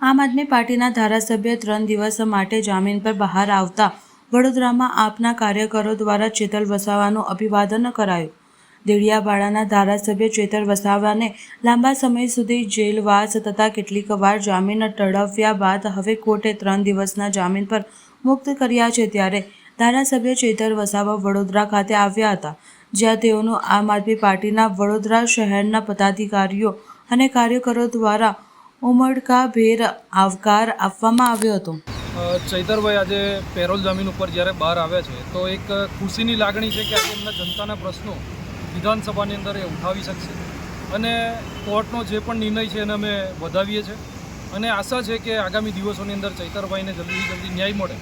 આમ આદમી પાર્ટીના ધારાસભ્ય ત્રણ દિવસ માટે જામીન પર બહાર આવતા વડોદરામાં આપના કાર્યકરો દ્વારા ચેતર વસાવાનું અભિવાદન કરાયું. દેડિયાપાડાના ધારાસભ્ય ચેતર વસાવાને લાંબા સમય સુધી જેલવાસ તથા કેટલીક વાર જામીન ટળવ્યા બાદ હવે કોર્ટે ત્રણ દિવસના જામીન પર મુક્ત કર્યા છે ત્યારે ધારાસભ્ય ચેતર વસાવા વડોદરા ખાતે આવ્યા હતા, જ્યાં તેઓનું આમ આદમી પાર્ટીના વડોદરા શહેરના પદાધિકારીઓ અને કાર્યકરો દ્વારા ઉમળકાભેર આવકાર આપવામાં આવ્યો હતો. ચૈતરભાઈ આજે પેરોલ જમીન ઉપર જ્યારે બહાર આવ્યા છે, તો એક ખુશીની લાગણી છે કે આજે એમના જનતાના પ્રશ્નો વિધાનસભાની અંદર એ ઉઠાવી શકશે. અને કોર્ટનો જે પણ નિર્ણય છે એને અમે વધાવીએ છીએ. અને આશા છે કે આગામી દિવસોની અંદર ચૈતરભાઈને જલ્દી જલ્દી ન્યાય મળે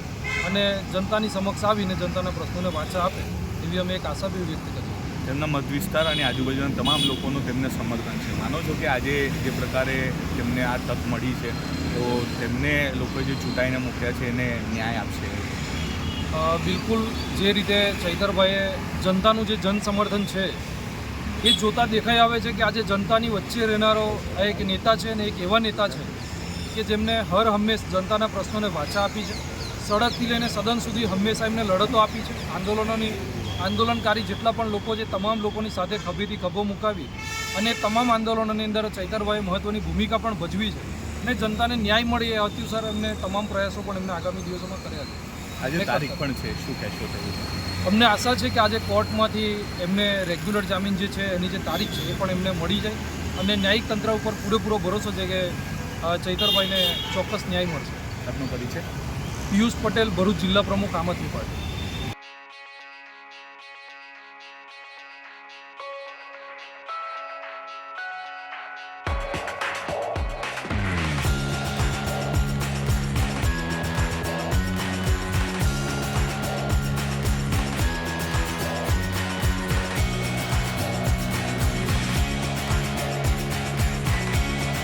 અને જનતાની સમક્ષ આવીને જનતાના પ્રશ્નોને વાંચા આપે, એવી અમે એક આશા બી વ્યક્ત કરી તેમના મત વિસ્તાર અને આજુબાજુના તમામ લોકોનું તેમને સમર્થન છે. માનો છો કે આજે જે પ્રકારે તેમને આ તક મળી છે, તો તેમને લોકોએ જે ચૂંટાઈને મૂક્યા છે એને ન્યાય આપશે? બિલકુલ જે રીતે ચૈતરભાઈએ જનતાનું જે જન સમર્થન છે, એ જોતા દેખાઈ આવે છે કે આજે જનતાની વચ્ચે રહેનારો આ એક નેતા છે અને એક એવા નેતા છે કે જેમને હર હંમેશ જનતાના પ્રશ્નોને વાચા આપી છે. સડકથી લઈને સદન સુધી હંમેશા એમને લડતો આપી છે. આંદોલનોની આંદોલનકારી જેટલા પણ લોકો છે તમામ લોકોની સાથે ખભેથી ખભો મુકાવી અને તમામ આંદોલનોની અંદર ચૈતરભાઈએ મહત્ત્વની ભૂમિકા પણ ભજવી છે. અને જનતાને ન્યાય મળે એ અત્યુસાર એમને તમામ પ્રયાસો પણ એમને આગામી દિવસોમાં કર્યા છે. આજે તારીખ પણ છે શું કહેશો અમને આશા છે કે આજે કોર્ટમાંથી એમને રેગ્યુલર જામીન જે છે એની જે તારીખ છે એ પણ એમને મળી જાય અને ન્યાયિક તંત્ર ઉપર પૂરેપૂરો ભરોસો છે કે ચૈતરભાઈને ચોક્કસ ન્યાય મળશે. આપનો પરિચય? પિયુષ પટેલ ભરૂચ જિલ્લા પ્રમુખ આમ આદમી પાર્ટી